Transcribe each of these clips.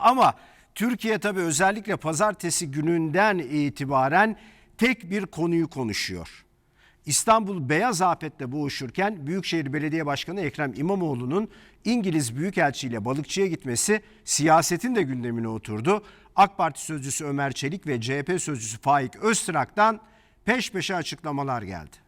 Ama Türkiye tabii özellikle pazartesi gününden itibaren tek bir konuyu konuşuyor. İstanbul beyaz afetle boğuşurken Büyükşehir Belediye Başkanı Ekrem İmamoğlu'nun İngiliz Büyükelçi ile balıkçıya gitmesi siyasetin de gündemine oturdu. AK Parti sözcüsü Ömer Çelik ve CHP sözcüsü Faik Öztrak'tan peş peşe açıklamalar geldi.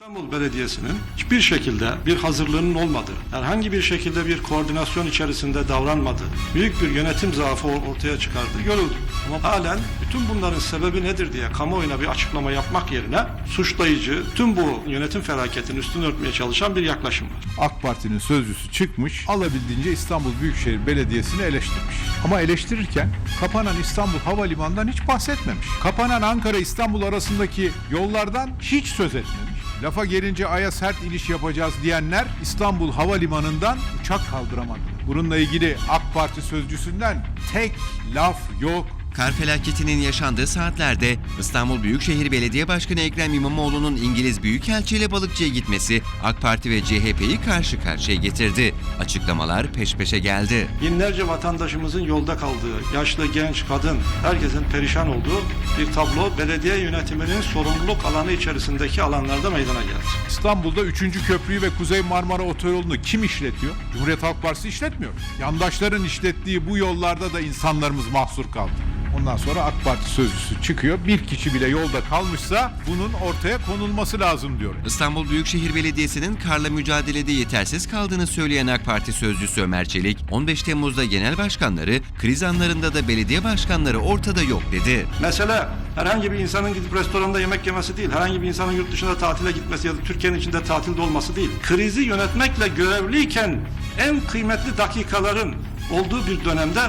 İstanbul Belediyesi'nin hiçbir şekilde bir hazırlığının olmadığı, herhangi bir şekilde bir koordinasyon içerisinde davranmadığı, büyük bir yönetim zaafı ortaya çıkardığı görüldü. Ama halen bütün bunların sebebi nedir diye kamuoyuna bir açıklama yapmak yerine suçlayıcı, tüm bu yönetim felaketini üstünü örtmeye çalışan bir yaklaşım var. AK Parti'nin sözcüsü çıkmış, alabildiğince İstanbul Büyükşehir Belediyesi'ni eleştirmiş. Ama eleştirirken kapanan İstanbul Havalimanı'ndan hiç bahsetmemiş. Kapanan Ankara-İstanbul arasındaki yollardan hiç söz etmemiş. Lafa gelince Ay'a sert iniş yapacağız diyenler İstanbul Havalimanı'ndan uçak kaldıramadı. Bununla ilgili AK Parti sözcüsünden tek laf yok. Kar felaketinin yaşandığı saatlerde İstanbul Büyükşehir Belediye Başkanı Ekrem İmamoğlu'nun İngiliz Büyükelçi ile balıkçıya gitmesi AK Parti ve CHP'yi karşı karşıya getirdi. Açıklamalar peş peşe geldi. Binlerce vatandaşımızın yolda kaldığı, yaşlı, genç, kadın, herkesin perişan olduğu bir tablo belediye yönetiminin sorumluluk alanı içerisindeki alanlarda meydana geldi. İstanbul'da 3. köprüyü ve Kuzey Marmara Otoyolu'nu kim işletiyor? Cumhuriyet Halk Partisi işletmiyor. Yandaşların işlettiği bu yollarda da insanlarımız mahsur kaldı. Ondan sonra AK Parti sözcüsü çıkıyor. Bir kişi bile yolda kalmışsa bunun ortaya konulması lazım diyor. İstanbul Büyükşehir Belediyesi'nin karla mücadelede yetersiz kaldığını söyleyen AK Parti sözcüsü Ömer Çelik, 15 Temmuz'da genel başkanları, kriz anlarında da belediye başkanları ortada yok dedi. Mesele herhangi bir insanın gidip restoranda yemek yemesi değil, herhangi bir insanın yurt dışına tatile gitmesi ya da Türkiye'nin içinde tatilde olması değil. Krizi yönetmekle görevliyken en kıymetli dakikaların olduğu bir dönemde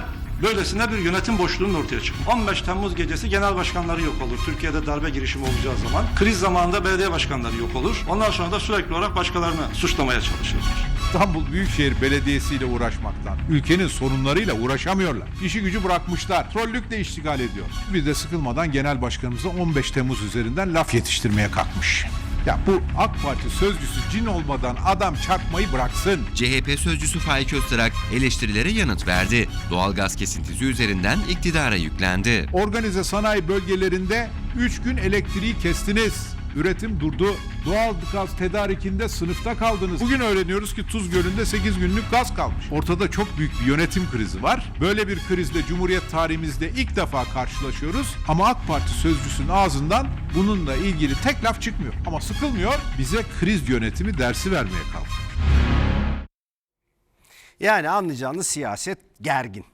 böylesine bir yönetim boşluğunun ortaya çıkıyor. 15 Temmuz gecesi genel başkanları yok olur. Türkiye'de darbe girişimi olacağı zaman. Kriz zamanında belediye başkanları yok olur. Ondan sonra da sürekli olarak başkalarını suçlamaya çalışıyorlar. İstanbul Büyükşehir Belediyesi ile uğraşmaktan, ülkenin sorunlarıyla uğraşamıyorlar. İşi gücü bırakmışlar. Trollükle iştigal ediyor. Bir de sıkılmadan genel başkanımıza 15 Temmuz üzerinden laf yetiştirmeye kalkmış. Ya bu AK Parti sözcüsü cin olmadan adam çarpmayı bıraksın. CHP sözcüsü Faik Öztürk eleştirilere yanıt verdi. Doğalgaz kesintisi üzerinden iktidara yüklendi. Organize sanayi bölgelerinde 3 gün elektriği kestiniz. Üretim durdu. Doğal gaz tedarikinde sınıfta kaldınız. Bugün öğreniyoruz ki Tuz Gölü'nde 8 günlük gaz kalmış. Ortada çok büyük bir yönetim krizi var. Böyle bir krizle Cumhuriyet tarihimizde ilk defa karşılaşıyoruz. Ama AK Parti sözcüsünün ağzından bununla ilgili tek laf çıkmıyor. Ama sıkılmıyor. Bize kriz yönetimi dersi vermeye kalkıyor. Yani anlayacağınız siyaset gergin.